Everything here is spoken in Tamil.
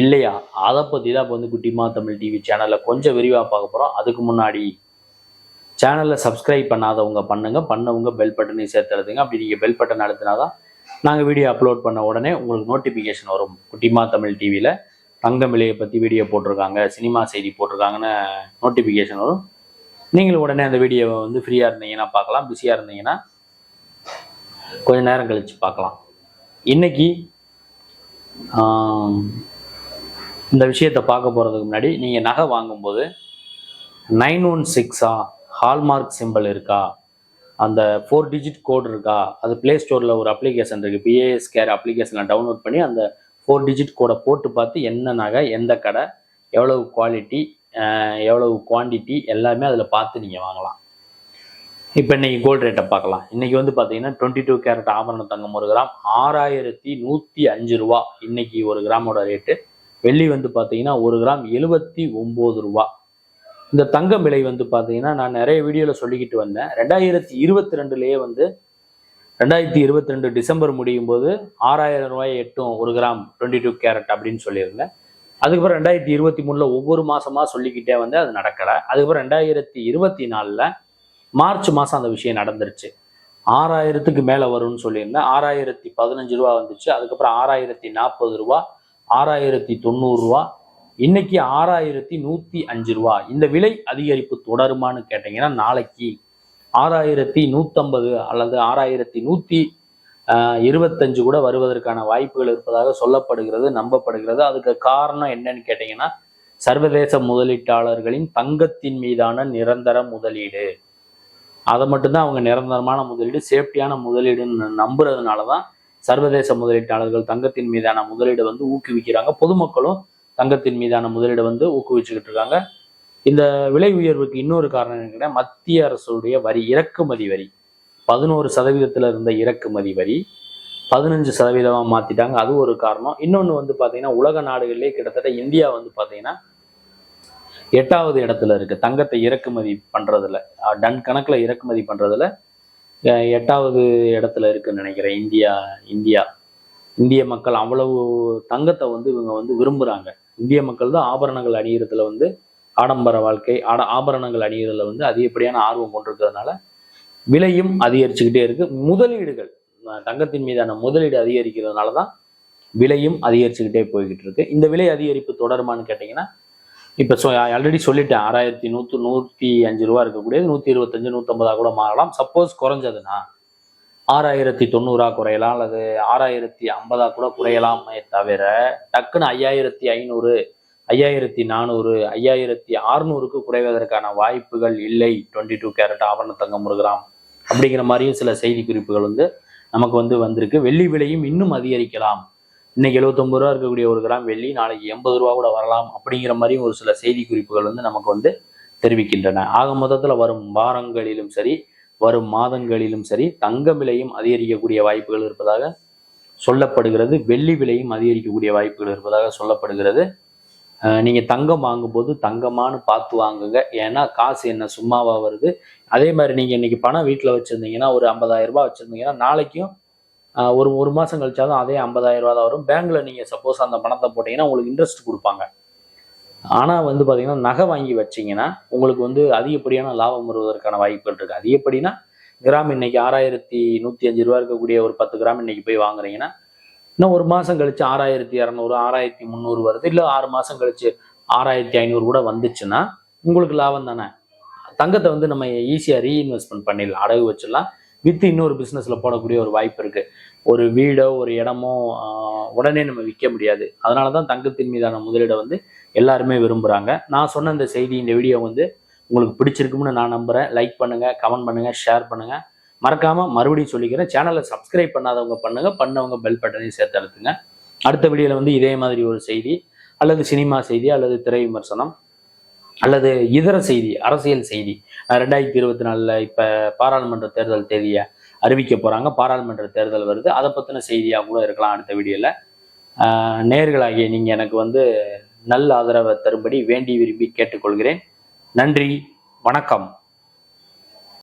இல்லையா? அதை பற்றி தான் இப்போ வந்து குட்டிமா தமிழ் டிவி சேனலில் கொஞ்சம் விரிவாக பார்க்க போகிறோம் அதுக்கு முன்னாடி சேனலை சப்ஸ்கிரைப் பண்ணாதவங்க பண்ணுங்க. பண்ணவங்க பெல் பட்டனை சேர்த்து எழுதுங்க அப்படி நீங்கள் பெல் பட்டன் அழுத்தினா தான் நாங்கள் வீடியோ அப்லோட் பண்ண உடனே உங்களுக்கு நோட்டிஃபிகேஷன் வரும். குட்டிமா தமிழ் டிவியில் தங்கமிலையை பற்றி வீடியோ போட்டிருக்காங்க சினிமா செய்தி போட்டிருக்காங்கன்னு நோட்டிஃபிகேஷன் வரும். நீங்களும் உடனே அந்த வீடியோவை வந்து ஃப்ரீயாக இருந்தீங்கன்னா பார்க்கலாம். பிஸியாக இருந்தீங்கன்னா கொஞ்சம் நேரம் கழித்து பார்க்கலாம். இன்னைக்கு இந்த விஷயத்தை பார்க்க போகிறதுக்கு முன்னாடி நீங்கள் நகை வாங்கும்போது nine one six? Hallmark simple இருக்கா? அந்த ஃபோர் டிஜிட் கோட் இருக்கா? அது ப்ளே ஸ்டோரில் ஒரு அப்ளிகேஷன் இருக்குது பிஏஎஸ் கேர் அப்ளிகேஷனில் டவுன்லோட் பண்ணி அந்த ஃபோர் டிஜிட் கோடை போட்டு பார்த்து என்ன நகை எந்த கடை எவ்வளவு குவாலிட்டி எவ்வளவு குவாண்டிட்டி எல்லாமே அதில் பார்த்து நீங்கள் வாங்கலாம். இப்போ இன்னைக்கு கோல்டு ரேட்டை பார்க்கலாம். இன்னைக்கு வந்து பார்த்தீங்கன்னா டுவெண்ட்டி டூ கேரட் ஆபரண தங்கம் ஒரு கிராம் ஆறாயிரத்தி நூற்றி அஞ்சு ரூபா. இன்னைக்கு ஒரு கிராமோட ரேட்டு வெள்ளி வந்து பார்த்தீங்கன்னா ஒரு கிராம் எழுபத்தி ஒம்பது ரூபா. இந்த தங்கம் விலை வந்து பார்த்தீங்கன்னா நான் நிறைய வீடியோவில் சொல்லிக்கிட்டு வந்தேன். ரெண்டாயிரத்தி இருபத்தி ரெண்டுலேயே வந்து ரெண்டாயிரத்தி இருபத்தி ரெண்டு டிசம்பர் முடியும் போது ஆறாயிரம் ரூபாய் எட்டும் ஒரு கிராம் டுவெண்ட்டி டூ கேரட் அப்படின்னு சொல்லியிருந்தேன். அதுக்கப்புறம் ரெண்டாயிரத்தி இருபத்தி மூணில் ஒவ்வொரு மாதமாக சொல்லிக்கிட்டே வந்து அது நடக்கலை. அதுக்கப்புறம் ரெண்டாயிரத்தி இருபத்தி நாலில் மார்ச் மாதம் அந்த விஷயம் நடந்துருச்சு. ஆறாயிரத்துக்கு மேலே வரும்னு சொல்லியிருந்தேன். ஆறாயிரத்தி பதினஞ்சு ரூபா வந்துச்சு. அதுக்கப்புறம் ஆறாயிரத்தி நாற்பது ரூபா ஆறாயிரத்தி தொண்ணூறுரூவா இன்னைக்கு ஆறாயிரத்தி நூற்றி அஞ்சு ரூபா. இந்த விலை அதிகரிப்பு தொடருமான்னு கேட்டிங்கன்னா நாளைக்கு ஆறாயிரத்தி நூற்றம்பது அல்லது ஆறாயிரத்தி நூற்றி இருபத்தஞ்சு கூட வருவதற்கான வாய்ப்புகள் இருப்பதாக சொல்லப்படுகிறது நம்பப்படுகிறது. அதுக்கு காரணம் என்னன்னு கேட்டிங்கன்னா சர்வதேச முதலீட்டாளர்களின் தங்கத்தின் மீதான நிரந்தர முதலீடு. அதை மட்டும்தான் அவங்க நிரந்தரமான முதலீடு சேஃப்டியான முதலீடுன்னு நம்புறதுனால தான் சர்வதேச முதலீட்டாளர்கள் தங்கத்தின் மீதான முதலீடு வந்து ஊக்குவிக்கிறாங்க. பொதுமக்களும் தங்கத்தின் மீதான முதலீடை வந்து ஊக்குவிச்சுக்கிட்டு இருக்காங்க. இந்த விலை உயர்வுக்கு இன்னொரு காரணம் என்னன்னா மத்திய அரசுடைய வரி இறக்குமதி வரி. பதினோரு சதவீதத்தில் இருந்த இறக்குமதி வரி பதினஞ்சு சதவீதமாக மாற்றிட்டாங்க அது ஒரு காரணம். இன்னொன்று வந்து பார்த்தீங்கன்னா உலக நாடுகளிலே கிட்டத்தட்ட இந்தியா வந்து பார்த்தீங்கன்னா எட்டாவது இடத்துல இருக்கு. தங்கத்தை இறக்குமதி பண்றதுல டன் கணக்கில் இறக்குமதி பண்றதுல எட்டாவது இடத்துல இருக்குன்னு நினைக்கிறேன். India India. இந்திய மக்கள் அவ்வளவு தங்கத்தை வந்து இவங்க வந்து விரும்புகிறாங்க இந்திய மக்கள் தான் ஆபரணங்கள் அணியறதுல வந்து ஆடம்பர வாழ்க்கை ஆட ஆபரணங்கள் அணியறதுல வந்து அதிகப்படியான ஆர்வம் கொண்டிருக்கிறதுனால விலையும் அதிகரிச்சுக்கிட்டே இருக்கு. முதலீடுகள் தங்கத்தின் மீதான முதலீடு அதிகரிக்கிறதுனால தான் விலையும் அதிகரிச்சுக்கிட்டே போய்கிட்டு இருக்கு. இந்த விலை அதிகரிப்பு தொடருமான்னு கேட்டிங்கன்னா இப்போ சொ ஆல்ரெடி சொல்லிட்டேன் ஆறாயிரத்தி நூற்று நூற்றி அஞ்சு ரூபா இருக்கக்கூடியது நூற்றி இருபத்தஞ்சு நூற்றம்பதா கூட மாறலாம். சப்போஸ் குறைஞ்சதுன்னா ஆறாயிரத்தி தொண்ணூறா குறையலாம் அல்லது ஆறாயிரத்தி ஐம்பதா கூட குறையலாமே தவிர டக்குன்னு ஐயாயிரத்தி ஐநூறு ஐயாயிரத்தி நானூறு ஐயாயிரத்தி அறுநூறுக்கு குறைவதற்கான வாய்ப்புகள் இல்லை. டுவெண்ட்டி டூ கேரட் ஆவண தங்கம் ஒரு கிராம் அப்படிங்கிற மாதிரியும் சில செய்தி குறிப்புகள் வந்து நமக்கு வந்து வந்திருக்கு. வெள்ளி விலையும் இன்னும் அதிகரிக்கலாம். இன்னைக்கு எழுபத்தொம்பது ரூபா இருக்கக்கூடிய ஒரு கிராம் வெள்ளி நாளைக்கு எண்பது ரூபா கூட வரலாம் அப்படிங்கிற மாதிரியும் ஒரு சில செய்தி குறிப்புகள் வந்து நமக்கு வந்து தெரிவிக்கின்றன. ஆக மொத்தத்தில் வரும் வாரங்களிலும் சரி வரும் மாதங்களிலும் சரி தங்க விலையும் அதிகரிக்கக்கூடிய வாய்ப்புகள் இருப்பதாக சொல்லப்படுகிறது. வெள்ளி விலையும் அதிகரிக்கக்கூடிய வாய்ப்புகள் இருப்பதாக சொல்லப்படுகிறது. நீங்கள் நீங்க தங்கம் வாங்கும்போது தங்கமானு பார்த்து வாங்குங்க. ஏன்னா காசு என்ன சும்மாவா வருது? அதே மாதிரி நீங்க இன்னைக்கு பணம் வீட்டில் வச்சிருந்தீங்கன்னா ஒரு ஐம்பதாயிரம் ரூபாய் வச்சிருந்தீங்கன்னா நாளைக்கும் ஒரு ஒரு மாதம் கழிச்சாலும் அதே ஐம்பதாயிரம் ரூபா தான் வரும். பேங்க்கில் நீங்கள் சப்போஸ் அந்த பணத்தை போட்டீங்கன்னா உங்களுக்கு இன்ட்ரெஸ்ட் கொடுப்பாங்க. ஆனால் வந்து பார்த்தீங்கன்னா நகை வாங்கி வச்சீங்கன்னா உங்களுக்கு வந்து அதிகப்படியான லாபம் வருவதற்கான வாய்ப்புகள் இருக்குது அதிகப்படினா கிராம் இன்னைக்கு ஆறாயிரத்தி நூற்றி அஞ்சு ரூபா இருக்கக்கூடிய ஒரு பத்து கிராம் இன்னைக்கு போய் வாங்குறீங்கன்னா இன்னும் ஒரு மாதம் கழிச்சு ஆறாயிரத்தி இரநூறு ஆறாயிரத்தி முந்நூறு வருது. இல்லை ஆறு மாதம் கழிச்சு ஆறாயிரத்தி ஐநூறு கூட வந்துச்சுன்னா உங்களுக்கு லாபம் தானே? தங்கத்தை வந்து நம்ம ஈஸியாக ரீஇன்வெஸ்ட்மெண்ட் பண்ணிடலாம். அடகு வச்சிடலாம். வித்து இன்னொரு பிஸ்னஸில் போடக்கூடிய ஒரு வாய்ப்பு இருக்கு. ஒரு வீடோ ஒரு இடமோ உடனே நம்ம விற்க முடியாது. அதனால தான் தங்கத்தின் மீதான முதலீடை வந்து எல்லாருமே விரும்புகிறாங்க நான் சொன்ன இந்த செய்தி இந்த வீடியோ வந்து உங்களுக்கு பிடிச்சிருக்கும்னு நான் நம்புகிறேன் லைக் பண்ணுங்கள் கமெண்ட் பண்ணுங்கள் ஷேர் பண்ணுங்கள் மறக்காமல் மறுபடியும் சொல்லிக்கிறேன். சேனலை சப்ஸ்கிரைப் பண்ணாதவங்க பண்ணுங்கள் பண்ணவங்க பெல் பட்டனையும் சேர்த்து அழுத்துங்க. அடுத்த வீடியோவில் வந்து இதே மாதிரி ஒரு செய்தி அல்லது சினிமா செய்தி அல்லது திரை விமர்சனம். அல்லது இதர செய்தி அரசியல் செய்தி. ரெண்டாயிரத்தி இருபத்தி நாலில் இப்போ பாராளுமன்ற தேர்தல் தேதியை அறிவிக்க போகிறாங்க பாராளுமன்ற தேர்தல் வருது. அதை பற்றின செய்தியாக கூட இருக்கலாம் அடுத்த வீடியோவில் நேர்களாகிய நீங்கள் எனக்கு வந்து நல்ல ஆதரவை தரும்படி வேண்டி விரும்பி கேட்டுக்கொள்கிறேன். நன்றி. வணக்கம்.